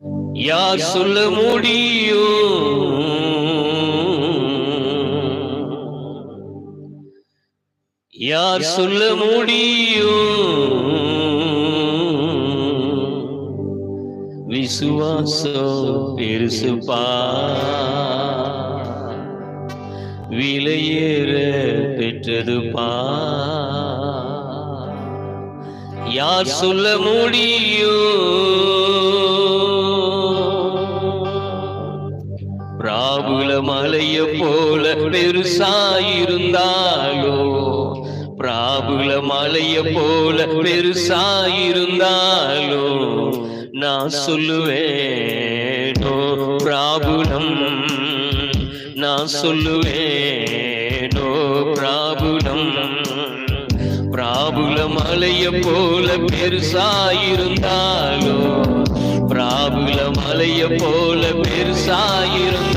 யார் சொல்ல முடியும்? யார் சொல்ல முடியும்? விசுவாசம் பெருசுப்பா விலையேற பெற்றதுப்பா யார் சொல்ல முடியும்? பிராபுல மலைய போல பெருசாயிருந்தாலோ பிராபுல மலைய போல பெருசாயிருந்தாலோ நான் சொல்லுவேனோ பிராபுலம் நான் சொல்லுவேனோ பிராபுலம் பிராபுல மலைய போல பெருசாயிருந்தாலோ பிராபுல மலைய போல பெருசாயிருந்தாலோ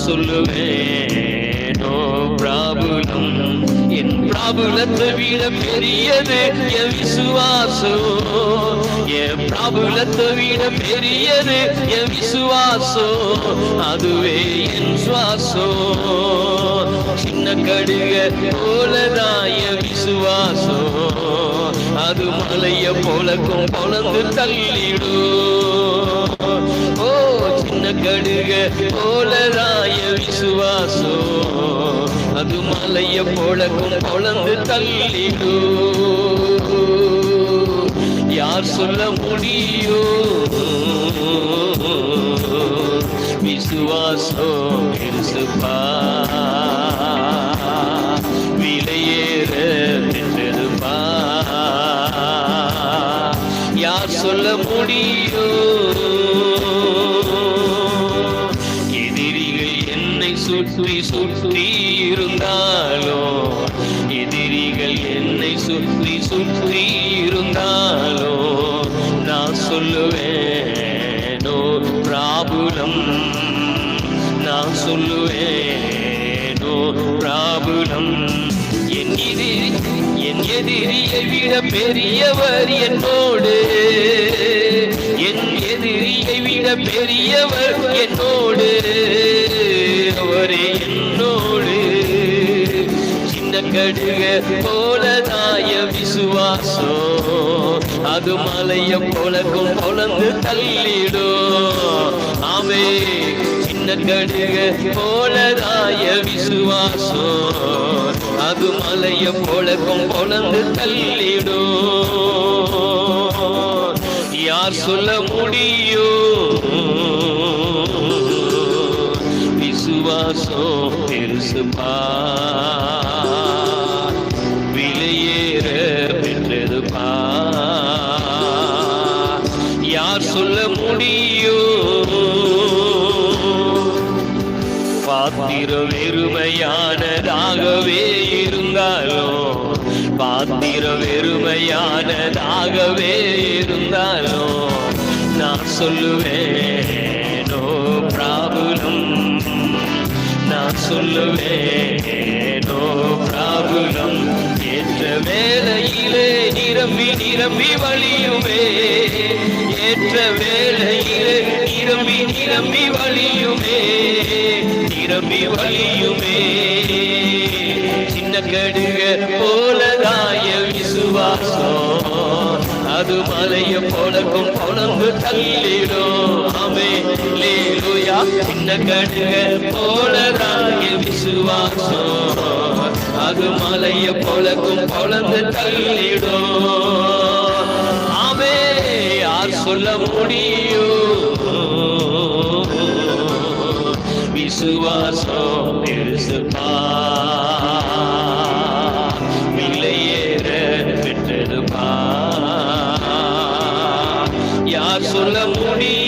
சொல்லுவேனோ பிராபுலம் என் பிராபுலத்தை விட பெரியது என் விசுவாசோ என் பிராபுலத்தை விட பெரியது என் விசுவாசோ அதுவே என் சுவாசோ சின்ன கடுக போலதான் என் விசுவாசோ அது மலைய போலக்கும் பொழந்து தள்ளிடும். கடுக போலராய விசுவாசோ அது மலைய போலக்கும் பொழந்து தள்ளிடோ. யார் சொல்ல முடியோ விசுவாசோ பெருசுப்பா விலையேற பெற்றதுப்பா யார் சொல்ல முடியோ சுற்றி சுற்றி இருந்தாலோ எதிரிகள் என்னை சுற்றி சுற்றி இருந்தாலோ நான் சொல்லுவேனோ பிராபுலம். நான் சொல்லுவேனோ பிராபுலம். என் எதிரி என் எதிரியை விட பெரியவர் என்னோடு. என் எதிரியை விட பெரியவர் என்னோடு. அவரே என்னோடு சின்ன கடுக போலதாய விசுவாசம். அது மலைய போலக்கும் பொழந்து தள்ளிடும். ஆமே சின்ன கடுக போலதாய விசுவாசம். அது மலைய போலக்கும் பொழந்து தள்ளிடும். யார் சொல்ல முடியும்? விசுவாசம் பெருசுப்பா விலையேற பெற்றதுப்பா யார் சொல்ல முடியோ பாத்திரம் வெறுமையானதாகவே இருந்தாலோ? பாத்திரம் வெறுமையானதாகவே இருந்தாலோ? நான் சொல்லுவேன். நான் சொல்லுவேனோ பிராபுலம் ஏற்ற வேலையிலே நிரம்பி நிரம்பி வழியுமே. ஏற்ற வேலையிலே நிரம்பி நிரம்பி வழியுமே. நிரம்பி வழியுமே. சின்ன கடுக போலதாய விசுவாசம் அது மலைய போலக்கும் குழம்பு தள்ளிடும். ஆமே லேலுயா சின்ன கடுக போலதாய விசுவாசம் அது மலைய போலக்கும் பொழந்து தள்ளிடும். ஆமே யார் சொல்ல முடியும்? விசுவாசம் பெருசுப்பா விலையேற பெற்றதுப்பா யார் சொல்ல முடியும்?